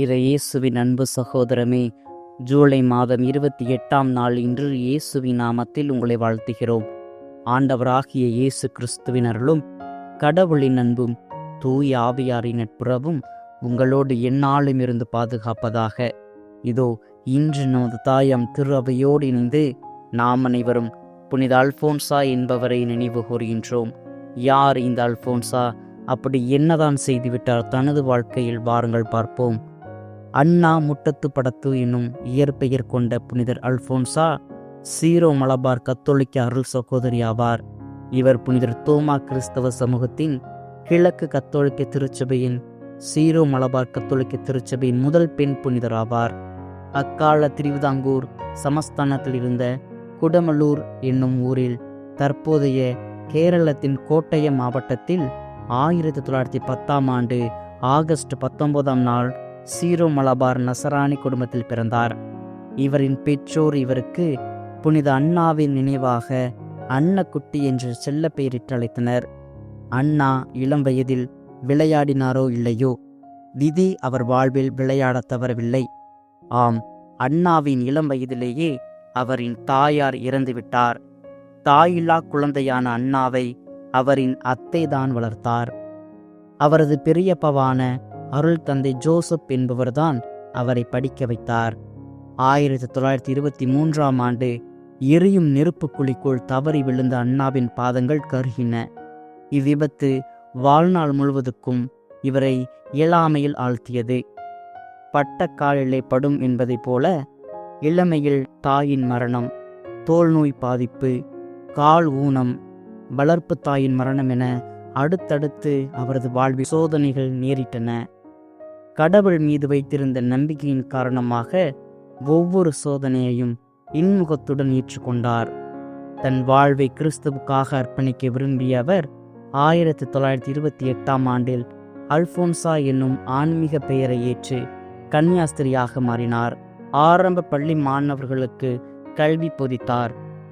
இறை இயேசுவின் அன்பு சகோதரமே ஜூலை மாதம் இருபத்தி எட்டாம் நாள் இன்று இயேசுவின் நாமத்தில் உங்களை வாழ்த்துகிறோம். ஆண்டவராகிய இயேசு கிறிஸ்துவின் அருளும் கடவுளின் அன்பும் தூய் ஆவியாரின் நட்புறவும் உங்களோடு எந்நாளும் இருந்து பாதுகாப்பதாக. இதோ இன்று நமது தாயம் திருவையோடு இணைந்து நாம் அனைவரும் புனித அல்போன்சா என்பவரை நினைவு கூறுகின்றோம். யார் இந்த அல்போன்சா? அப்படி என்னதான் செய்துவிட்டார்? தனது வாழ்க்கையில் வாருங்கள் பார்ப்போம். அண்ணா முட்டத்து படத்து என்னும் இயற்பெயர் கொண்ட புனிதர் அல்போன்சா சீரோ மலபார் கத்தோலிக்க அருள் சகோதரி ஆவார். இவர் புனிதர் தோமா கிறிஸ்தவ சமூகத்தின் கிழக்கு கத்தோலிக்க திருச்சபையின் சீரோ மலபார் கத்தோலிக்க திருச்சபையின் முதல் பெண் புனிதர் ஆவார். அக்கால திருவிதாங்கூர் சமஸ்தானத்தில் இருந்த குடமலூர் என்னும் ஊரில் தற்போதைய கேரளத்தின் கோட்டயம் மாவட்டத்தில் ஆயிரத்தி தொள்ளாயிரத்தி பத்தாம் ஆண்டு ஆகஸ்ட் பத்தொன்பதாம் நாள் சீரோ மலபார் நசராணி குடும்பத்தில் பிறந்தார். இவரின் பெற்றோர் இவருக்கு புனித அண்ணாவின் நினைவாக அன்னக்குட்டி என்று செல்ல பெயரிட்டு அழைத்தனர். அண்ணா இளம் வயதில் விளையாடினாரோ இல்லையோ? விதி அவர் வாழ்வில் விளையாடத் தவறவில்லை. ஆம் அண்ணாவின் இளம் வயதிலேயே அவரின் தாயார் இறந்துவிட்டார் தாயில்லா குழந்தையான அண்ணாவை அவரின் அத்தைதான் வளர்த்தார். அவரது பெரியப்பவான அருள் தந்தை ஜோசப் என்பவர்தான் அவரை படிக்க வைத்தார். ஆயிரத்தி தொள்ளாயிரத்தி இருபத்தி மூன்றாம் ஆண்டு எரியும் நெருப்பு குழிக்குள் தவறி விழுந்த அண்ணாவின் பாதங்கள் கருகின. இவ்விபத்து வாழ்நாள் முழுவதுக்கும் இவரை இயலாமையில் ஆழ்த்தியது. பட்டக்காலிலே படும் என்பதைப் போல இளமையில் தாயின் மரணம் தோல் நோய் பாதிப்பு கால் ஊனம் வளர்ப்பு தாயின் மரணம் என அடுத்தடுத்து அவரது வாழ்வி சோதனைகள் நேரிட்டன. கடவுள் மீது வைத்திருந்த நம்பிக்கையின் காரணமாக ஒவ்வொரு சோதனையையும் இன்முகத்துடன் ஏற்றுக்கொண்டார். தன் வாழ்வை கிறிஸ்துவுக்காக அர்ப்பணிக்க விரும்பிய அவர் ஆயிரத்தி தொள்ளாயிரத்தி இருபத்தி எட்டாம் ஆண்டில் அல்போன்சா என்னும் ஆன்மீக பெயரை ஏற்று கன்னியாஸ்திரியாக மாறினார். ஆரம்ப பள்ளி மாணவர்களுக்கு கல்வி போதித்தார்.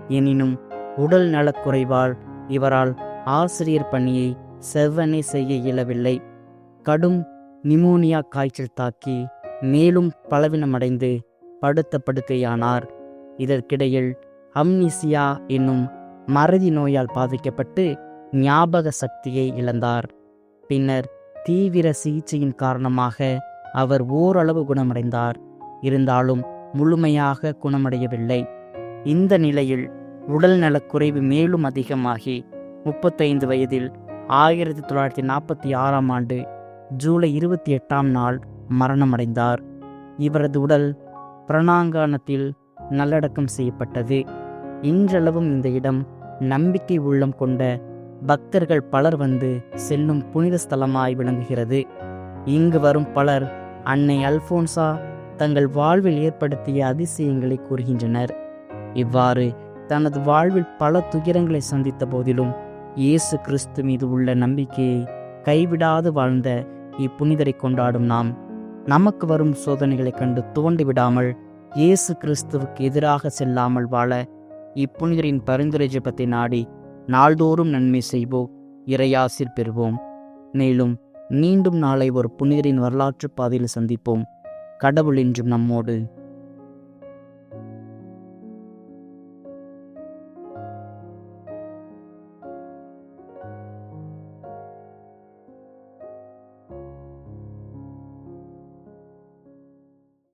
எனினும் உடல் நலக்குறைவால் இவரால் ஆசிரியர் பணியை செவ்வனே செய்ய இயலவில்லை. கடும் நிமோனியா காய்ச்சல் தாக்கி மேலும் பலவீனமடைந்து படுத்த படுக்கையானார். இதற்கிடையில் அம்னிசியா என்னும் மறதி நோயால் பாதிக்கப்பட்டு ஞாபக சக்தியை இழந்தார். பின்னர் தீவிர சிகிச்சையின் காரணமாக அவர் ஓரளவு குணமடைந்தார். இருந்தாலும் முழுமையாக குணமடையவில்லை. இந்த நிலையில் உடல் குறைவு மேலும் அதிகமாகி முப்பத்தைந்து வயதில் ஆயிரத்தி தொள்ளாயிரத்தி நாற்பத்தி ஆறாம் ஆண்டு ஜூலை இருபத்தி எட்டாம் நாள் மரணமடைந்தார். இவரது உடல் பிரணாங்கானத்தில் நல்லடக்கம் செய்யப்பட்டது. இன்றளவும் இந்த இடம் நம்பிக்கை உள்ளம் கொண்ட பக்தர்கள் பலர் வந்து செல்லும் புனித ஸ்தலமாய் விளங்குகிறது. இங்கு வரும் பலர் அன்னை அல்போன்சா தங்கள் வாழ்வில் ஏற்படுத்திய அதிசயங்களை கூறுகின்றனர். இவ்வாறு தனது வாழ்வில் பல துயரங்களை சந்தித்த போதிலும் இயேசு கிறிஸ்து மீது உள்ள நம்பிக்கையை கைவிடாது வாழ்ந்த இப்புனிதரை கொண்டாடும் நாம். நமக்கு வரும் சோதனைகளைக் கண்டு துவண்டு விடாமல் இயேசு கிறிஸ்துவுக்கு எதிராக செல்லாமல் வாழ இப்புனிதரின் பரிந்துரை ஜெபத்தை நாடி நாள்தோறும் நன்மை செய்வோம் இறையாசிர் பெறுவோம். மேலும் மீண்டும் நாளை ஒரு புனிதரின் வரலாற்று பாதையில் சந்திப்போம். கடவுள் என்றும் நம்மோடு.